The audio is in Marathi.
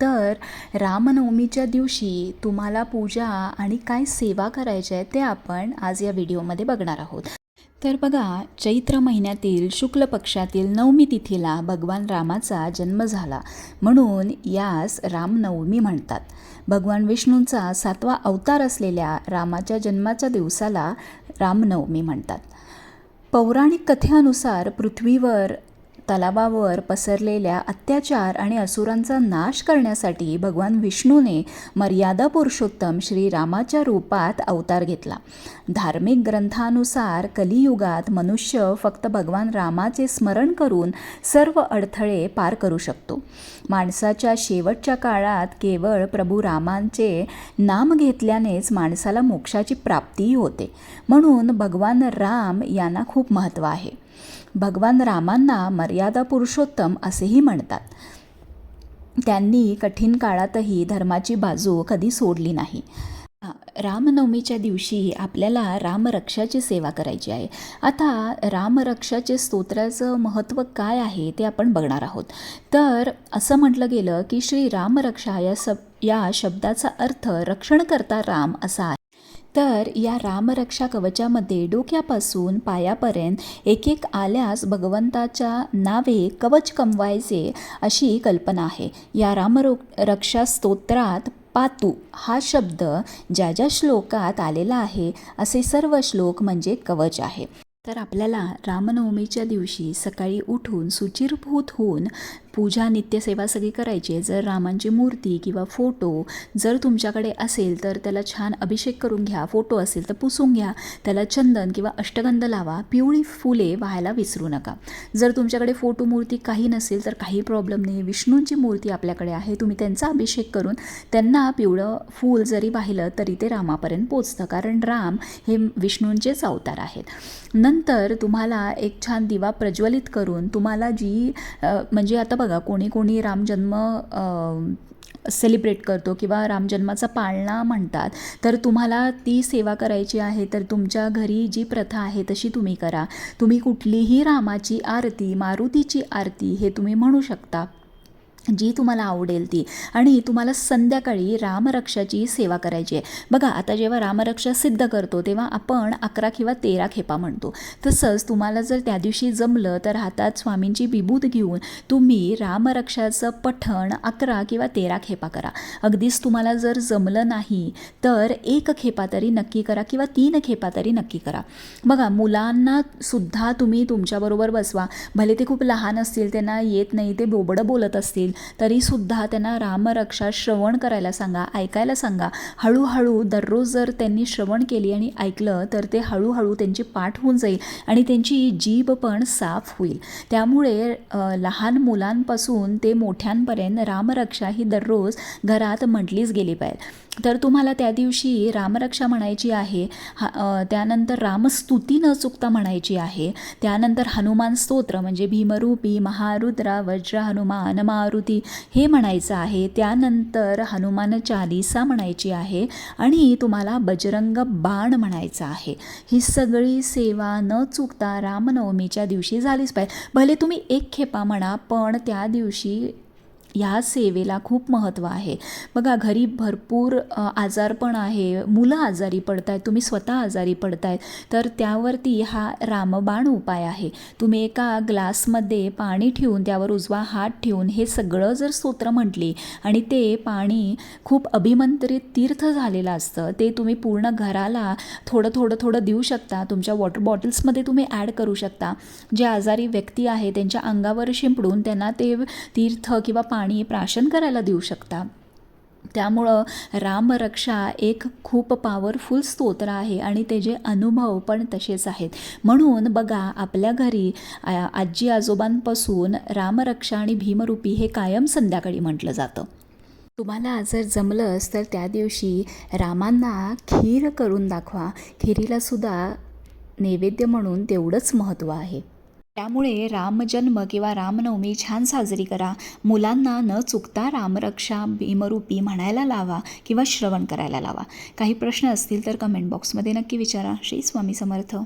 तर रामनवमीच्या दिवशी तुम्हाला पूजा आणि काय सेवा करायच्या आहे ते आपण आज या व्हिडिओमध्ये बघणार आहोत. तर बघा चैत्र महिन्यातील शुक्ल पक्षातील नवमी तिथीला भगवान रामाचा जन्म झाला. म्हणून यास रामनवमी म्हणतात. भगवान विष्णूंचा सातवा अवतार असलेल्या रामाच्या जन्माच्या दिवसाला रामनवमी म्हणतात. पौराणिक कथेनुसार पृथ्वीवर तलावावर पसरलेल्या अत्याचार आणि असुरांचा नाश करण्यासाठी भगवान विष्णूने मर्यादा पुरुषोत्तम श्रीरामाच्या रूपात अवतार घेतला. धार्मिक ग्रंथानुसार कलियुगात मनुष्य फक्त भगवान रामाचे स्मरण करून सर्व अडथळे पार करू शकतो. माणसाच्या शेवटच्या काळात केवळ प्रभू रामांचे नाम घेतल्यानेच माणसाला मोक्षाची प्राप्तीही होते. म्हणून भगवान राम यांना खूप महत्त्व आहे. भगवान रामांना मर्यादा पुरुषोत्तम असेही म्हणतात. त्यांनी कठीण काळातही धर्माची बाजू कधी सोडली नाही. रामनवमीच्या दिवशी आपल्याला रामरक्षाची सेवा करायची आहे. आता रामरक्षाचे स्तोत्राचं महत्त्व काय आहे ते आपण बघणार आहोत. तर असं म्हटलं गेलं की श्री रामरक्षा या सब या शब्दाचा अर्थ रक्षण करता राम असा आहे. तर या रामरक्षा कवचामध्ये डोक्यापासून पायापर्यंत एक एक आल्यास भगवंताच्या नावे कवच कमवायचे अशी कल्पना आहे. या रामरो रक्षा स्तोत्रात पातू हा शब्द ज्या ज्या श्लोकात आलेला आहे असे सर्व श्लोक म्हणजे कवच आहे. तर आपल्याला रामनवमीच्या दिवशी सकाळी उठून सुचिरभूत होऊन पूजा नित्यसेवा सगळी करायची आहे. जर रामांची मूर्ती किंवा फोटो जर तुमच्याकडे असेल तर त्याला छान अभिषेक करून घ्या. फोटो असेल तर पुसून घ्या. त्याला चंदन किंवा अष्टगंध लावा. पिवळी फुले व्हायला विसरू नका. जर तुमच्याकडे फोटो मूर्ती काही नसेल तर काही प्रॉब्लेम नाही. विष्णूंची मूर्ती आपल्याकडे आहे. तुम्ही त्यांचा अभिषेक करून त्यांना पिवळं फूल जरी वाहिलं तरी ते रामापर्यंत पोचतं कारण राम हे विष्णूंचेच अवतार आहेत. नंतर तुम्हाला एक छान दिवा प्रज्वलित करून तुम्हाला जी म्हणजे आता बघा कोणी कोणी रामजन्म सेलिब्रेट करतो किंवा रामजन्माचा पाळणा म्हणतात तर तुम्हाला ती सेवा करायची आहे तर तुमच्या घरी जी प्रथा आहे तशी तुम्ही करा. तुम्ही कुठलीही रामाची आरती मारुतीची आरती हे तुम्ही म्हणू शकता. जी तुम्हाला आवडेल ती. आणि तुम्हाला संध्याकाळी रामरक्षाची सेवा करायची आहे. बघा आता जेव्हा रामरक्षा सिद्ध करतो तेव्हा आपण अकरा किंवा तेरा खेपा म्हणतो. तसंच तुम्हाला जर त्या दिवशी जमलं तर हातात स्वामींची विभूत घेऊन तुम्ही रामरक्षाचं पठण अकरा किंवा तेरा खेपा करा. अगदीच तुम्हाला जर जमलं नाही तर एक खेपा तरी नक्की करा किंवा तीन खेपा तरी नक्की करा. बघा मुलांना सुद्धा तुम्ही तुमच्याबरोबर बसवा. भले ते खूप लहान असतील त्यांना येत नाही ते बोबडं बोलत असतील तरीसुद्धा त्यांना रामरक्षा श्रवण करायला सांगा ऐकायला सांगा. हळूहळू दररोज जर त्यांनी श्रवण केली आणि ऐकलं तर ते हळूहळू त्यांची पाठ होऊन जाईल आणि त्यांची जीभ पण साफ होईल. त्यामुळे लहान मुलांपासून ते मोठ्यांपर्यंत रामरक्षा ही दररोज घरात म्हटलीच गेली पाहिजे. तर तुम्हाला त्या दिवशी रामरक्षा म्हणायची आहे हा त्यानंतर रामस्तुती न चुकता म्हणायची आहे त्यानंतर हनुमान स्तोत्र म्हणजे भीमरूपी महारुद्रा वज्र हनुमान मारुती हे म्हणायचं आहे त्यानंतर हनुमान चालिसा म्हणायची आहे आणि तुम्हाला बजरंग बाण म्हणायचं आहे. ही सगळी सेवा न चुकता रामनवमीच्या दिवशी झालीच पाहिजे. भले तुम्ही एक खेपा म्हणा पण त्या दिवशी ह्या सेवेला खूप महत्त्व आहे. बघा घरी भरपूर आजारपण आहे. मुलं आजारी पडत आहेत तुम्ही स्वतः आजारी पडत आहेत तर त्यावरती हा रामबाण उपाय आहे. तुम्ही एका ग्लासमध्ये पाणी ठेवून त्यावर उजवा हात ठेवून हे सगळं जर स्तोत्र म्हटली आणि ते पाणी खूप अभिमंत्रित तीर्थ झालेलं असतं ते तुम्ही पूर्ण घराला थोडं थोडं थोडं देऊ शकता. तुमच्या वॉटर बॉटल्समध्ये तुम्ही ॲड करू शकता. जे आजारी व्यक्ती आहे त्यांच्या अंगावर शिंपडून त्यांना ते तीर्थ किंवा पाणी पाणी प्राशन करायला देऊ शकता. त्यामुळं रामरक्षा एक खूप पॉवरफुल स्तोत्र आहे आणि त्याचे अनुभव पण तसेच आहेत. म्हणून बघा आपल्या घरी आजी आजोबांपासून रामरक्षा आणि भीमरूपी हे कायम संध्याकाळी म्हटलं जातं. तुम्हाला जर जमलंच तर त्या दिवशी रामांना खीर करून दाखवा. खिरीलासुद्धा नैवेद्य म्हणून तेवढंच महत्त्व आहे. त्यामुळे रामजन्म किंवा रामनवमी छान साजरी करा. मुलांना न चुकता रामरक्षा भीमरूपी म्हणायला लावा किंवा श्रवण करायला लावा. काही प्रश्न असतील तर कमेंट बॉक्समध्ये नक्की विचारा. श्री स्वामी समर्थ.